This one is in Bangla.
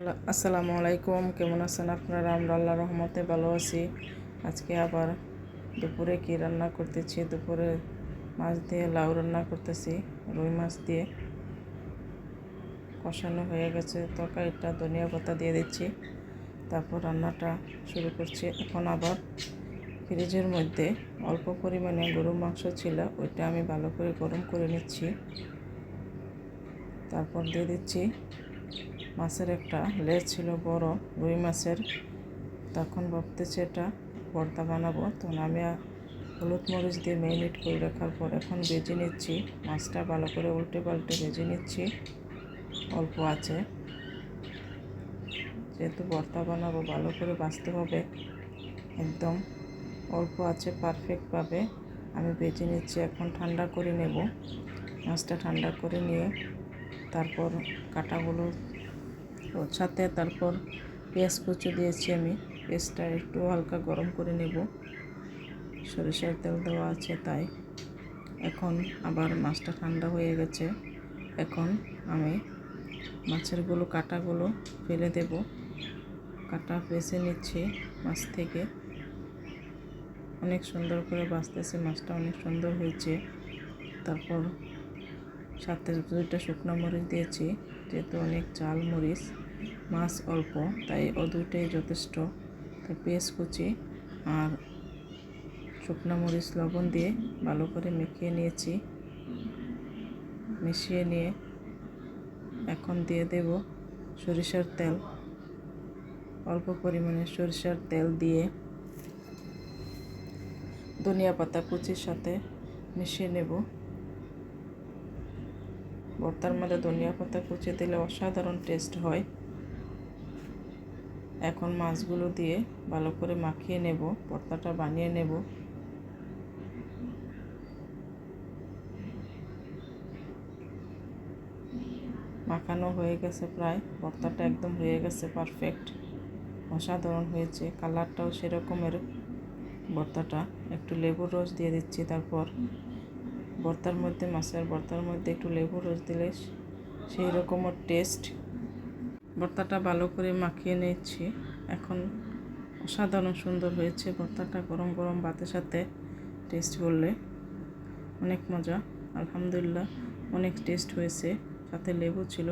আসসালামু আলাইকুম, কেমন আছেন আপনারা? আমরা আল্লাহ রহমতে ভালো আছি। আজকে আবার দুপুরে কি রান্না করতেছি? দুপুরে মাছ দিয়ে লাউ রান্না করতেছি, রুই মাছ দিয়ে। কষানো হয়ে গেছে তরকারিটা, ধনিয়া পাতা দিয়ে দিচ্ছি। তারপর রান্নাটা শুরু করছি। এখন আবার ফ্রিজের মধ্যে অল্প পরিমাণে গরুর মাংস ছিল, ওইটা আমি ভালো করে গরম করে নিচ্ছি। তারপর দিয়ে দিচ্ছি মাছের একটা লেজ ছিল বড়, রুই মাছের। তখন ভাবতেছি এটা ভর্তা বানাবো। তখন আমি হলুদ মরিচ দিয়ে ম্যারিনেট করে রাখার পর এখন ভেজে নিচ্ছি। মাছটা ভালো করে উল্টে পাল্টে ভেজে নিচ্ছি। অল্প আছে। যেহেতু ভর্তা বানাবো, ভালো করে বাঁচতে হবে। একদম অল্প আছে পারফেক্টভাবে আমি ভেজে নিচ্ছি, এখন ঠান্ডা করে নেব। মাছটা ঠান্ডা করে নিয়ে তারপর কাটাগুলো ওর সাথে তারপর পেঁয়াজ কুচি দিয়েছি আমি। পেঁয়াজটা একটু হালকা গরম করে নেব। সরিষার তেল দেওয়া আছে তাই। এখন আবার মাছটা ঠান্ডা হয়ে গেছে। এখন আমি মাছেরগুলো কাটাগুলো ফেলে দেব। কাটা বেছে নিচ্ছি মাছ থেকে। অনেক সুন্দর করে বাঁচতেছে, মাছটা অনেক সুন্দর হয়েছে। তারপর সাথে দুইটা শুকনো মরিচ দিয়েছি, যেহেতু অনেক চাল মরিচ, মাছ অল্প, তাই ও দুইটাই যথেষ্ট। তাই পেঁয়াজ কুচি আর শুকনো মরিচ লবণ দিয়ে ভালো করে মেখিয়ে নিয়েছি। মিশিয়ে নিয়ে এখন দিয়ে দেব সরিষার তেল। অল্প পরিমাণে সরিষার তেল দিয়ে ধনিয়া পাতা কুচির সাথে মিশিয়ে নেব। ভর্তার মধ্যে ধনিয়া পাতা কুচি দিলে অসাধারণ টেস্ট হয়। এখন মাছগুলো দিয়ে ভালো করে মাখিয়ে নেব, ভর্তাটা বানিয়ে নেব। মাখানো হয়ে গেছে প্রায়, ভর্তাটা একদম হয়ে গেছে পারফেক্ট অসাধারণ হয়েছে, কালারটাও সেরকমের। ভর্তাটা একটু লেবুর রস দিয়ে দিচ্ছি তারপর। ভর্তার মধ্যে মাছের ভর্তার মধ্যে একটু লেবুর রস দিলে সেই রকমের টেস্ট ভর্তাটা ভালো করে মাখিয়ে নিচ্ছি এখন অসাধারণ সুন্দর হয়েছে ভর্তাটা গরম গরম ভাতের সাথে টেস্ট করলে। অনেক মজা, আলহামদুলিল্লাহ, অনেক টেস্ট হয়েছে। সাথে লেবু ছিল।